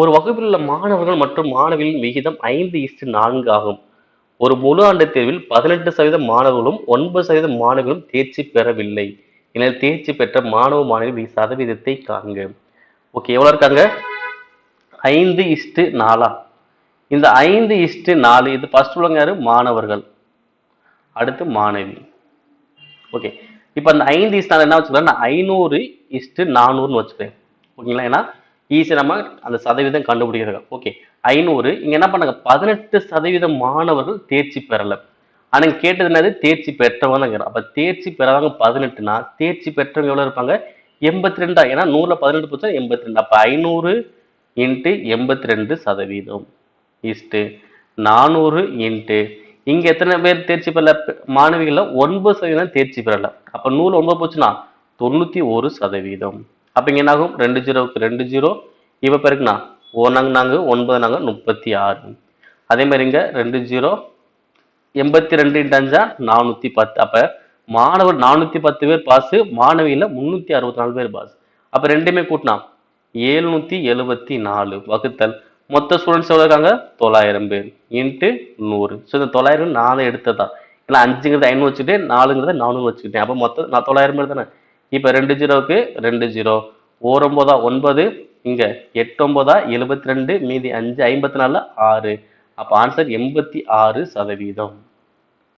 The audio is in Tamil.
ஒரு வகுப்பில் உள்ள மாணவர்கள் மற்றும் மாணவிகளின் விகிதம் ஐந்து இஸ்டு நான்கு ஆகும். ஒரு முழு ஆண்டு தேர்வில் பதினெட்டு சதவீதம் மாணவர்களும் ஒன்பது சதவீதம் மாணவர்களும் தேர்ச்சி பெறவில்லை. எனவே தேர்ச்சி பெற்ற மாணவ மாணவி சதவீதத்தை காண்க. ஓகே எவ்வளோ இருக்காங்க? ஐந்து இஸ்டு நாலா. இந்த ஐந்து இஸ்டு நாலு இது ஃபர்ஸ்ட் உள்ளவங்க யாரு? மாணவர்கள். அடுத்து மாணவி. ஓகே இப்போ அந்த ஐந்து இஸ்டு நாலு என்ன வச்சுக்கலாம் நான் ஐநூறு இஸ்டு நானூறுன்னு வச்சுக்கிறேன். ஓகேங்களா ஏன்னா ஈஸி நம்ம அந்த சதவீதம் கண்டுபிடிக்கிறது. ஓகே ஐநூறு. இங்க என்ன பண்ணாங்க? பதினெட்டு சதவீதம் மாணவர்கள் தேர்ச்சி பெறல. ஆனால் கேட்டது என்னது? தேர்ச்சி பெற்றவங்க தான் அப்ப தேர்ச்சி பெறவங்க பதினெட்டுனா தேர்ச்சி பெற்றவங்க எவ்வளவு இருப்பாங்க? எண்பத்தி ரெண்டா ஏன்னா நூறுல பதினெட்டு போச்சா எண்பத்தி ரெண்டு அப்ப ஐநூறு இன்ட்டு எண்பத்தி ரெண்டு சதவீதம். இஸ்ட்டு நானூறு இன்ட்டு இங்க எத்தனை பேர் தேர்ச்சி பெறல மாணவிகள்ல? ஒன்பது சதவீதம் தேர்ச்சி பெறல. அப்ப நூறு ஒன்பது போச்சுன்னா தொண்ணூத்தி ஒரு சதவீதம். அப்போ இங்கே என்ன ஆகும் ரெண்டு ஜீரோவுக்கு ரெண்டு ஜீரோ. இப்போ பெருக்குனா ஒன்றாங்க நாங்க ஒன்பது நாங்க முப்பத்தி ஆறு அதே மாதிரி இங்கே ரெண்டு ஜீரோ. எண்பத்தி ரெண்டு இன்ட்டு அஞ்சா பத்து. அப்போ மாணவர் நானூற்றி பத்து பேர் பாஸ் மாணவியில் முந்நூற்றி அறுபத்தி நாலு பேர் பாஸ் அப்போ ரெண்டுமே கூட்டினா ஏழ்நூற்றி எழுபத்தி நாலு வகுத்தல். மொத்த ஸ்டூடெண்ட்ஸ் எவ்வளோ இருக்காங்க? தொள்ளாயிரம் பேர். இன்ட்டு நூறு. ஸோ இந்த தொள்ளாயிரம் நாலு எடுத்ததா? ஏன்னா அஞ்சுங்கிறது ஐநூறு வச்சுட்டு நாலுங்கிறத நானூறு வச்சுக்கிட்டேன். அப்போ மொத்தம் நான் தொள்ளாயிரம் பேர் தானே? இப்போ ரெண்டு ஜீரோவுக்கு ரெண்டு ஜீரோ. ஓரொம்போதா ஒன்பது இங்கே எட்டு ஒம்போதா எழுபத்தி ரெண்டு மீதி அஞ்சு ஐம்பத்தி நாலு ஆறு. அப்போ ஆன்சர் எண்பத்தி ஆறு சதவீதம்.